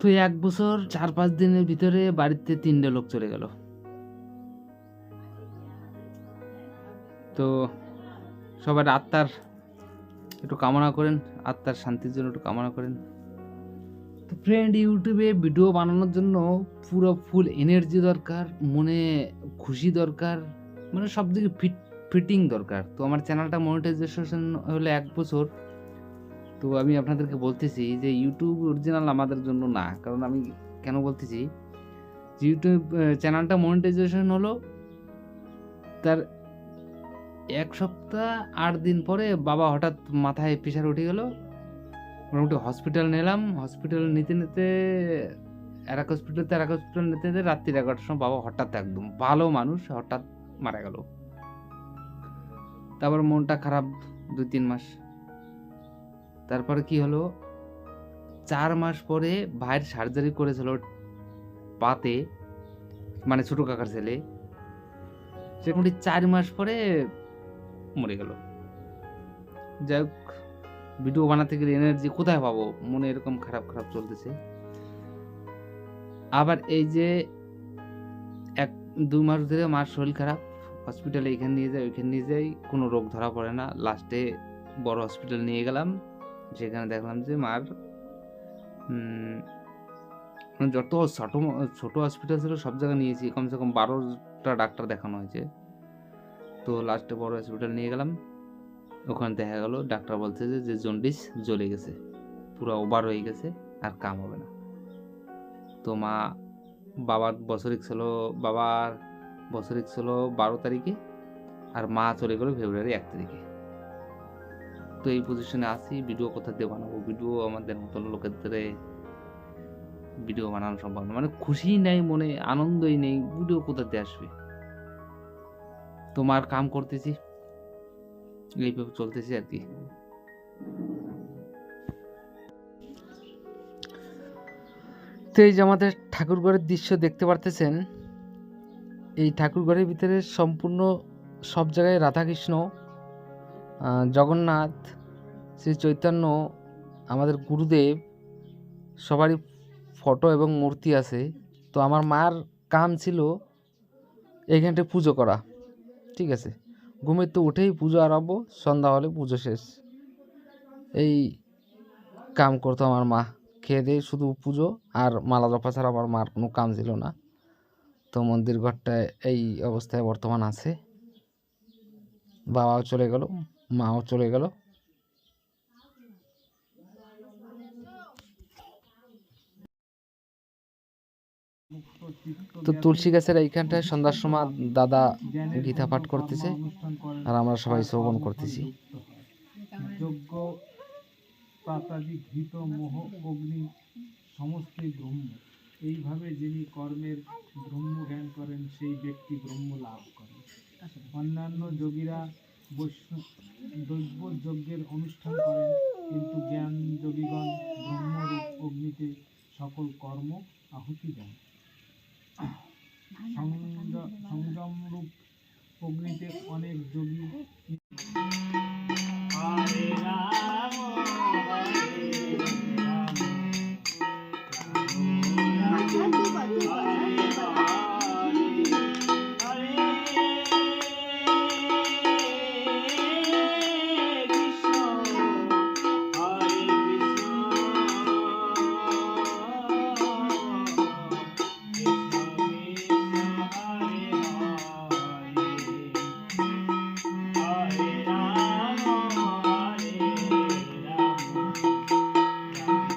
তো এক বছর চার পাঁচ দিনের ভিতরে বাড়িতে তিনটে লোক চলে গেল। তো সবার আত্মার একটু কামনা করেন, আত্মার শান্তির জন্য একটু কামনা করেন। তো ফ্রেন্ড ইউটিউবে ভিডিও বানানোর জন্য পুরো ফুল এনার্জি দরকার, মনে খুশি দরকার মানে সব দিকে ফিট ফিটিং দরকার। তো আমার চ্যানেলটা মনিটাইজেশন হলো এক বছর তো আমি আপনাদেরকে বলতেছি যে ইউটিউব অরিজিনাল আমাদের জন্য না। কারণ আমি কেন বলতেছি? যে ইউটিউব চ্যানেলটা মনিটাইজেশন হলো, তার এক সপ্তাহ আট দিন পরে বাবা হঠাৎ মাথায় প্রেশার উঠে গেল। মোটামুটি হসপিটাল নিলাম। হসপিটাল নিতে নিতে আর এক হসপিটাল আর এক হসপিটাল নিতে নিতে রাত্রির এগারোটার সময় বাবা হঠাৎ একদম ভালো মানুষ হঠাৎ মারা গেল। তারপর মনটা খারাপ দুই তিন মাস। তারপরে কি হলো? চার মাস পরে ভাইয়ের সার্জারি করেছিল পাতে মানে ছোট কাকার ছেলে। মোটামুটি চার মাস পরে মরে গেল। যাই হোক ভিডিও বানাতে গেলে এনার্জি কোথায় পাবো? মনে এরকম খারাপ খারাপ চলতেছে। আবার এই যে এক, দুই মাস ধরে মার শরীর খারাপ হসপিটালে এখানে নিয়ে যাই, ওইখানে নিয়ে যাই, কোনো রোগ ধরা পড়ে না। লাস্টে বড় হসপিটাল নিয়ে গেলাম। সেখানে দেখলাম যে মার মানে যত ছোট ছোট হসপিটাল ছিল সব জায়গায় নিয়েছি। কমসে কম বারোটা ডাক্তার দেখানো হয়েছে। তো লাস্টে বড় হসপিটাল নিয়ে গেলাম। ওখানে দেখা গেল, ডাক্তার বলছে যে যে জন্ডিস জ্বলে গেছে। পুরো ওভার হয়ে গেছে, আর কাম হবে না। তো মা বাবার বছরিক ছিল বাবার বছরিক ছিল বারো তারিখে, আর মা চলে গেল ফেব্রুয়ারি এক তারিখে। তো এই পজিশনে আছি ভিডিও কোথা দিয়ে বানাবো? ভিডিও আমাদের মতন লোকের ধরে ভিডিও বানানো সম্ভব না। মানে খুশি নেই, মনে আনন্দই নেই ভিডিও কোথা দিয়ে আসবে? তোমার কাম করতেছি। এইভাবে চলতেছি আর কি। তো এই যে আমাদের ঠাকুরঘরের দৃশ্য দেখতে পারতেছেন, এই ঠাকুরঘরের ভিতরে সম্পূর্ণ সব জায়গায় রাধাকৃষ্ণ জগন্নাথ, শ্রী চৈতন্য, আমাদের গুরুদেব, সবারই ফটো এবং মূর্তি আছে। তো আমার মার কাম ছিল এইখানটায় পুজো করা, ঠিক আছে? ঘুমের তো উঠেই পুজো আরম্ভ, সন্ধ্যা হলে পুজো শেষ। এই কাম করতো আমার মা, খেয়ে দিয়ে শুধু পুজো আর মালা জপা ছাড়া আমার মার কোনো কাম ছিল না। তো মন্দির ঘরটায় এই অবস্থায় বর্তমান আছে। বাবাও চলে গেল। মাও চলে গেল। তো তুলসী গাছের এইখানটায় সন্ধ্যার সময় দাদা গীতা পাঠ করতেছে আর আমরা সবাই শ্রবণ করতেছি। এইভাবে যিনি কর্মের ব্রহ্ম জ্ঞান করেন, সেই ব্যক্তি ব্রহ্ম লাভ করেন। অন্যান্য যোগীরা বৈষ্ণব দৈব যজ্ঞের অনুষ্ঠান করেন, কিন্তু জ্ঞান যোগীগণ ব্রহ্মরূপ অগ্নিতে সকল কর্ম আহুতি দেন। সংযম রূপ অগ্নিতে অনেক যোগী